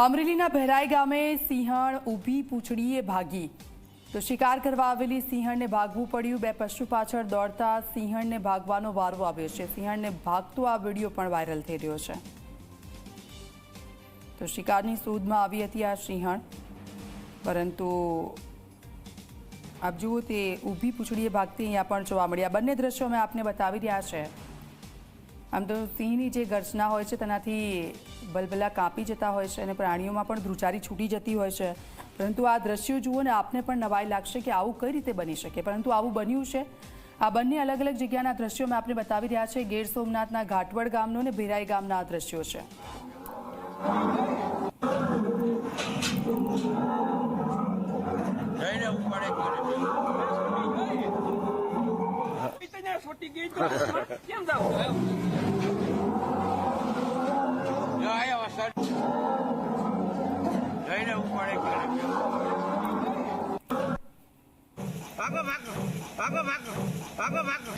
અમરેલીના ભેરાઈ ગામે સિંહણ ઊભી પૂંછડીએ ભાગી. તો શિકાર કરવા આવેલી સિંહણને ભાગવું પડ્યું. બે પશુ પાછળ દોડતા સિંહણને ભાગવાનો વારો આવ્યો છે. સિંહણને ભાગતો આ વીડિયો પણ વાયરલ થઈ રહ્યો છે. તો શિકારની શોધમાં આવી હતી આ સિંહણ. પરંતુ આપ જુઓ તે ઊભી પૂંછડીએ ભાગતી અહીંયા પણ જોવા મળી આ બંને દ્રશ્યો અમે આપને બતાવી રહ્યા છે. આમ તો સિંહની જે ગર્જના હોય છે, તેનાથી બલબલા કાપી જતા હોય છે અને પ્રાણીઓમાં પણ ધ્રુચારી છૂટી જતી હોય છે. પરંતુ આ દ્રશ્યો જુઓ ને, આપને પણ નવાઈ લાગશે કે આવું કઈ રીતે બની શકે. પરંતુ આવું બન્યું છે. આ બંને અલગ અલગ જગ્યાના દ્રશ્યો મેં આપને બતાવી રહ્યા છે. ગીર સોમનાથના ઘાટવડ ગામનો અને ભેરાઈ ગામના આ દ્રશ્યો છે. જઈને ઉપાડે કેમ જાવ જઈને ઉપાડે ભાગો ભાગો ભાગો ભાગો ભાગો ભાગો